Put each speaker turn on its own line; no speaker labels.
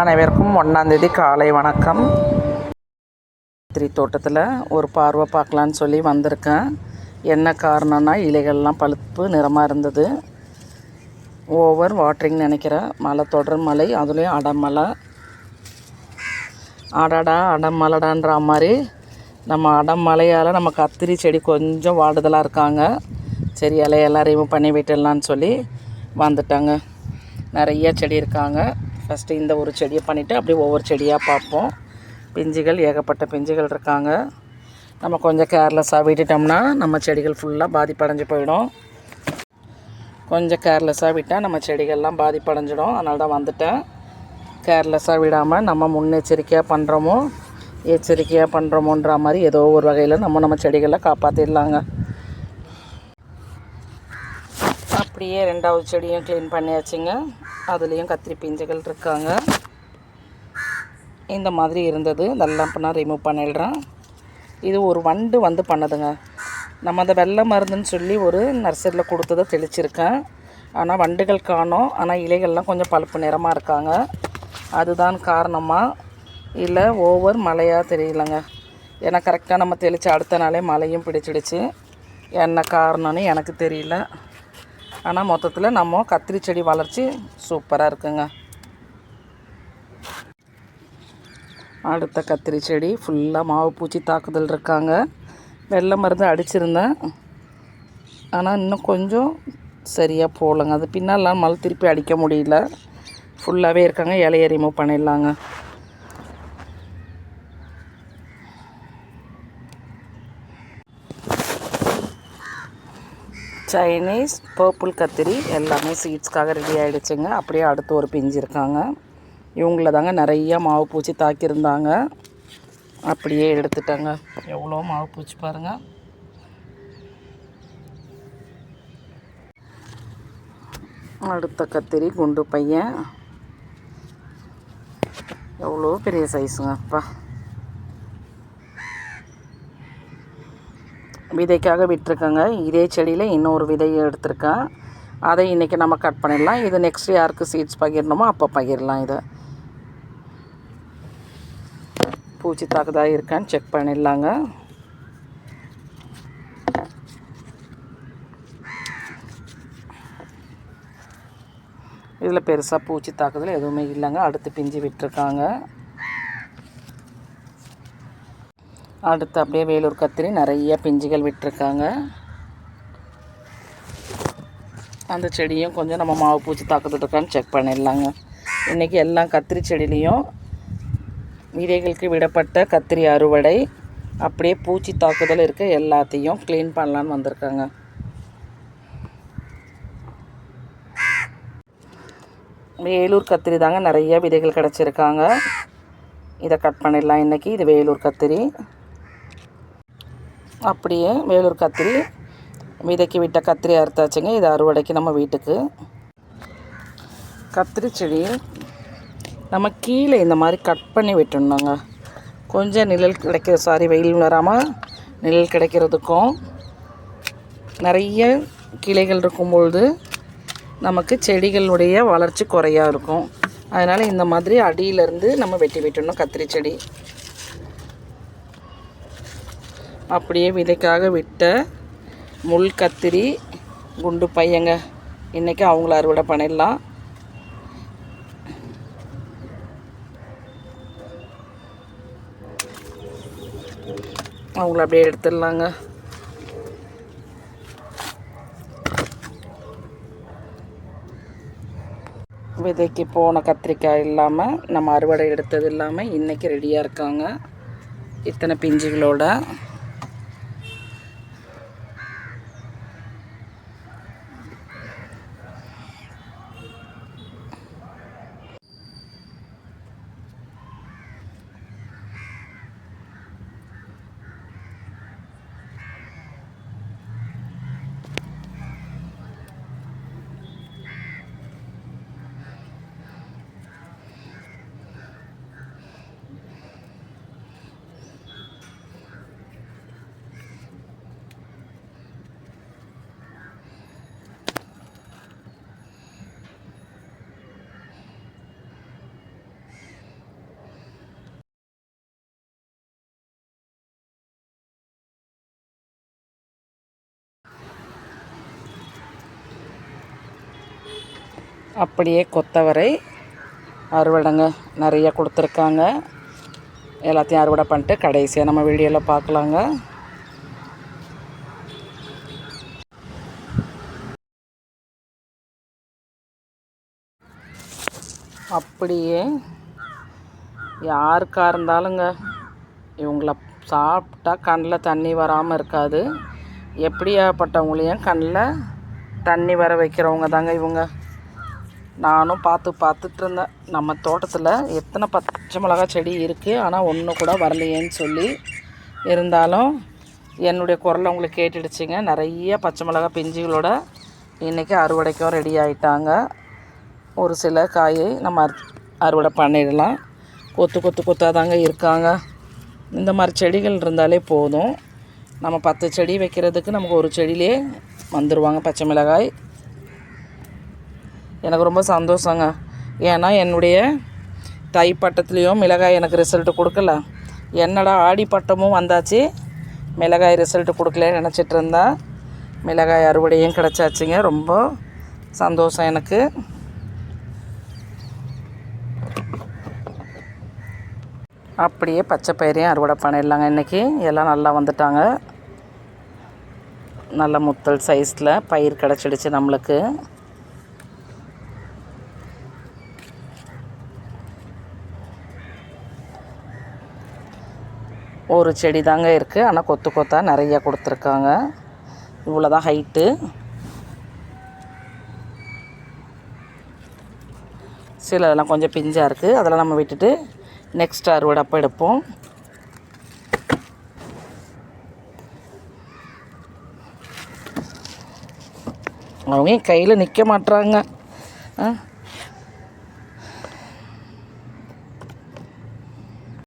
அனைவருக்கும் ஒன்றாந்தேதி காலை வணக்கம். கத்திரி தோட்டத்தில் ஒரு பார்வை பார்க்கலான்னு சொல்லி வந்திருக்கேன். என்ன காரணம்னா இலைகள்லாம் பழுப்பு நிறமாக இருந்தது. ஓவர் வாட்ரிங் நினைக்கிறேன் மழை தொடர் மழை அதுலேயும் அடமலை. அடடா அடமலடான்ற மாதிரி நம்ம அடமலையால் நம்ம கத்திரி செடி கொஞ்சம் வாடுதலாக இருக்காங்க. சரி இலையெல்லாம் ரிமூவ் பண்ணி விட்டுடலான்னு சொல்லி வந்துட்டாங்க. நிறைய செடி இருக்காங்க. ஃபஸ்ட்டு இந்த ஒரு செடியை பண்ணிவிட்டு அப்படியே ஒவ்வொரு செடியாக பார்ப்போம். பிஞ்சுகள் ஏகப்பட்ட பிஞ்சுகள் இருக்காங்க. நம்ம கொஞ்சம் கேர்லெஸ்ஸாக விட்டுட்டோம்னா நம்ம செடிகள் ஃபுல்லாக பாதிப்படைஞ்சு போயிடும். கொஞ்சம் கேர்லெஸ்ஸாக விட்டால் நம்ம செடிகள்லாம் பாதிப்படைஞ்சிடும். அதனால தான் வந்துட்டேன். கேர்லெஸ்ஸாக விடாமல் நம்ம முன்னெச்சரிக்கையாக பண்ணுறோமோ எச்சரிக்கையாக பண்ணுறோமோன்ற மாதிரி ஏதோ ஒரு வகையில் நம்ம நம்ம செடிகளை காப்பாற்றிடலாங்க அப்படியே ரெண்டாவது செடியும் க்ளீன் பண்ணியாச்சுங்க. அதுலேயும் கத்திரி பிஞ்சுகள் இருக்காங்க. இந்த மாதிரி இருந்தது. இதெல்லாம் இப்போ நான் ரிமூவ் பண்ணிடுறேன். இது ஒரு வண்டு வந்து பண்ணுதுங்க. நம்ம அந்த வெள்ளை மருந்துன்னு சொல்லி ஒரு நர்சரியில் கொடுத்ததை தெளிச்சிருக்கேன். ஆனால் வண்டுகள் காணோம். ஆனால் இலைகள்லாம் கொஞ்சம் பழுப்பு நிறமாக இருக்காங்க. அதுதான் காரணமாக இல்லை ஓவர் மழையாக தெரியலங்க. ஏன்னா கரெக்டாக நம்ம தெளித்து அடுத்த நாளே மழையும் பிடிச்சிடுச்சு. என்ன காரணம்னு எனக்கு தெரியல. ஆனால் மொத்தத்தில் நம்ம கத்திரி செடி வளர்ச்சி சூப்பராக இருக்குங்க. அடுத்த கத்திரி செடி ஃபுல்லாக மாவு பூச்சி தாக்குதல் இருக்காங்க. வெள்ளை மருந்து அடிச்சிருந்தேன். ஆனால் இன்னும் கொஞ்சம் சரியாக போகலங்க. அது பின்னால் மழை திருப்பி அடிக்க முடியல. ஃபுல்லாகவே இருக்காங்க. இலையை ரிமூவ் பண்ணிடலாங்க. சைனீஸ் பர்பிள் கத்திரி எல்லாமே சீட்ஸ்க்காக ரெடி ஆகிடுச்சுங்க அப்படியே அடுத்து ஒரு பிஞ்சு இருக்காங்க. இவங்கள தாங்க நிறையா மாவு பூச்சி தாக்கியிருந்தாங்க. அப்படியே எடுத்துட்டாங்க. எவ்வளோ மாவு பூச்சி பாருங்கள் அடுத்த கத்திரி குண்டு பையன். எவ்வளோ பெரிய சைஸுங்க அப்பா. விதைக்காக விட்டுருக்கேங்க. இதே செடியில் இன்னொரு விதையை எடுத்திருக்கேன். அதை இன்றைக்கி நம்ம கட் பண்ணிடலாம். இது நெக்ஸ்ட் யாருக்கு சீட்ஸ் பகிரணுமோ அப்போ பகிரலாம் இதை. பூச்சி தாக்குதா இருக்கான்னு செக் பண்ணிடலாங்க. இதில் பெருசாக பூச்சி தாக்குதல் எதுவுமே இல்லைங்க. அடுத்து பிஞ்சு விட்டுருக்காங்க. அடுத்து அப்படியே வேலூர் கத்திரி நிறைய பிஞ்சுகள் விட்டுருக்காங்க. அந்த செடியும் கொஞ்சம் நம்ம மாவு பூச்சி தாக்குதல் இருக்கான்னு செக் பண்ணிடலாங்க. இன்றைக்கி எல்லா கத்திரி செடியிலையும் விதைகளுக்கு விடப்பட்ட கத்திரி அறுவடை அப்படியே பூச்சி தாக்குதல் இருக்க எல்லாத்தையும் க்ளீன் பண்ணலான்னு வந்திருக்காங்க. வேலூர் கத்திரி தாங்க நிறைய விதைகள் கிடச்சிருக்காங்க. இதை கட் பண்ணிடலாம் இன்றைக்கி இது வேலூர் கத்திரி. அப்படியே வேலூர் கத்திரி விதைக்கு விட்ட கத்திரி அறுத்தாச்சுங்க இது அறுவடைக்கு நம்ம வீட்டுக்கு. கத்திரி செடி நம்ம கீழே இந்த மாதிரி கட் பண்ணி விட்டுணுங்க கொஞ்சம் நிழல் கிடைக்கிற சாரி வெயில் வராமல் நிழல் கிடைக்கிறதுக்கும் நிறைய கிளைகள் இருக்கும்பொழுது நமக்கு செடிகளுடைய வளர்ச்சி குறையாக இருக்கும். அதனால் இந்த மாதிரி அடியிலேருந்து நம்ம வெட்டி விட்டணும் கத்திரி செடி. அப்படியே விதைக்காக விட்ட முள் கத்திரி குண்டு பையங்க. இன்றைக்கி அவங்கள அறுவடை பண்ணிடலாம். அவங்கள அப்படியே எடுத்துடலாங்க. விதைக்கு போன கத்திரிக்காய் இல்லாமல் நம்ம அறுவடை எடுத்தது இல்லாமல் இன்றைக்கி ரெடியாக இருக்காங்க. இத்தனை பிஞ்சுகளோட அப்படியே கொத்தவரை அறுவடைங்க நிறைய கொடுத்துருக்காங்க. எல்லாத்தையும் அறுவடை பண்ணிட்டு கடைசியாக நம்ம வீடியோவில் பார்க்கலாங்க. அப்படியே யாருக்காக இருந்தாலுங்க இவங்கள சாப்பிட்டா கண்ணில் தண்ணி வராமல் இருக்காது. எப்படியாப்பட்டவங்களையும் கண்ணில் தண்ணி வர வைக்கிறவங்க தாங்க இவங்க. நானும் பார்த்து பார்த்துட்டு இருந்தேன் நம்ம தோட்டத்தில் எத்தனை பச்சை மிளகா செடி இருக்குது ஆனால் ஒன்று கூட வரலையேன்னு சொல்லி இருந்தாலும் என்னுடைய குரலை உங்களுக்கு கேட்டுடுச்சிங்க. நிறைய பச்சை மிளகா பிஞ்சுகளோட இன்றைக்கி அறுவடைக்கும் ரெடி ஆகிட்டாங்க ஒரு சில காயை நம்ம அறு- அறுவடை பண்ணிடலாம். கொத்து கொத்து கொத்தாக தாங்க இருக்காங்க. இந்த மாதிரி செடிகள் இருந்தாலே போதும். நம்ம பத்து செடி வைக்கிறதுக்கு நமக்கு ஒரு செடியிலே வந்துடுவாங்க பச்சை மிளகாய். எனக்கு ரொம்ப சந்தோஷங்க. ஏன்னா என்னுடைய தை பட்டத்துலேயும் மிளகாய் எனக்கு ரிசல்ட்டு கொடுக்கல. என்னடா ஆடி பட்டமும் வந்தாச்சு. மிளகாய் ரிசல்ட்டு கொடுக்கலன்னு நினச்சிட்டு இருந்தா மிளகாய் அறுவடையும் கிடச்சாச்சுங்க. ரொம்ப சந்தோஷம் எனக்கு. அப்படியே பச்சை பயிரையும் அறுவடை பண்ணிடலாங்க இன்றைக்கி எல்லாம் நல்லா வந்துட்டாங்க. நல்ல முத்தல் சைஸில் பயிர் கிடச்சிடுச்சு நம்மளுக்கு. ஒரு செடி தாங்க இருக்குது ஆனால் கொத்து கொத்தாக நிறைய கொடுத்துருக்காங்க. இவ்வளோ தான் ஹைட்டு சிலதெல்லாம் கொஞ்சம் பிஞ்சாக இருக்குது அதெல்லாம் நம்ம விட்டுட்டு நெக்ஸ்ட் அறுவடை அப்போ எடுப்போம். அவங்க கையில் நிற்க மாட்டுறாங்க ஆ?